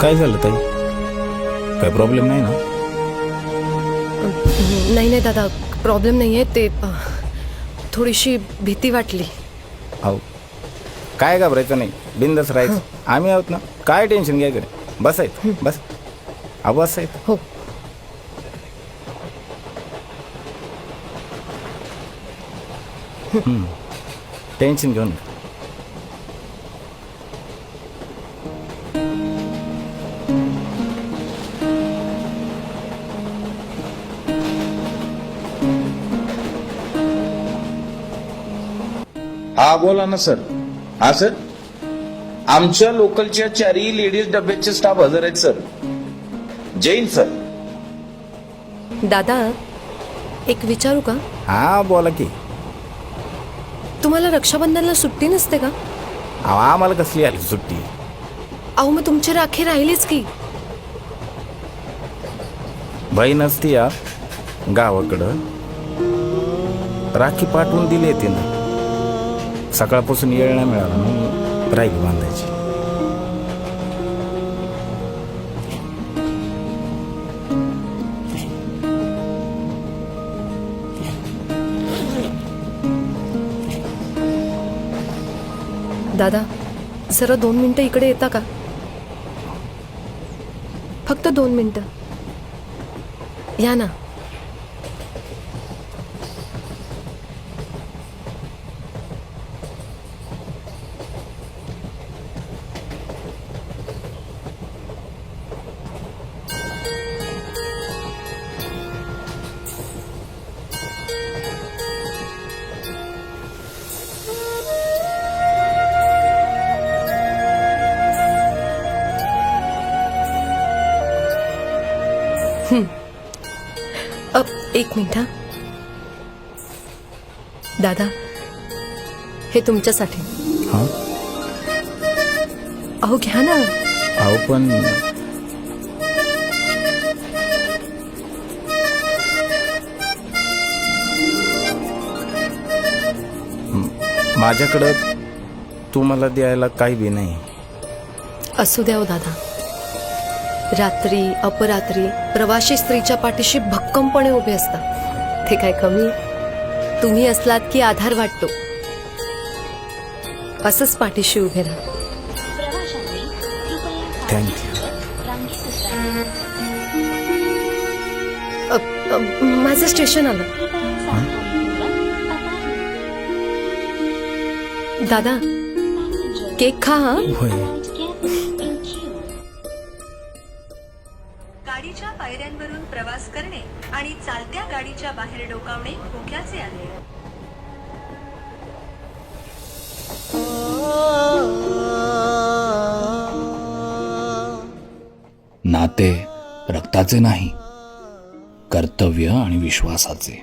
काय झालं ताई? काय प्रॉब्लेम नाही ना? नाही नाही दादा प्रॉब्लेम नाही आहे ते अ, थोडीशी भीती वाटली. अहो काय घाबरायचं नाही. बिंदच राहायचं. आम्ही आहोत ना. काय टेन्शन घ्या करे बसायचं बस. अहो बसायचं हो. टेन्शन घेऊन हा बोला ना सर हा सर आमच्या लोकलच्या चारही लेडीज डब्याचे स्टाफ हजर आहेत सर जैन सर दादा एक विचारू का? हा बोला की. तुम्हाला रक्षाबंधनला सुट्टी नसते का? अहो आम्हाला कसली आली सुट्टी? अहो मग तुमची राखी राहिलीच की. बहीण असती या गावाकडं. राखी पाठवून दिली तिनं. सकाळपासून येळ नाही मिळाला मग राहिली बांधायची. दादा जरा दोन मिनटं इकडे येता का? फक्त दोन मिनटं. या ना. अ, एक मिनिट हा. दादा हे तुमच्यासाठी. हा? अहो घ्या ना. अहो पण म- माझ्याकडं तुम्हाला द्यायला काही बी नाही. असू द्या हो दादा. रात्री अपरात्री प्रवासी स्त्रीच्या पाठीशी भक्कमपणे उभे असतात. ते काय कमी? तुम्ही असलात की आधार वाटतो. असंच पाठीशी उभे राहा. अ, अ, माझं स्टेशन आलं. दादा केक खा हा? होय. पायऱ्यांवरून प्रवास करणे आणि चालत्या गाडीच्या बाहेर डोकावणे धोक्याचे आहे. नाते रक्ताचे नाही कर्तव्य आणि विश्वासाचे.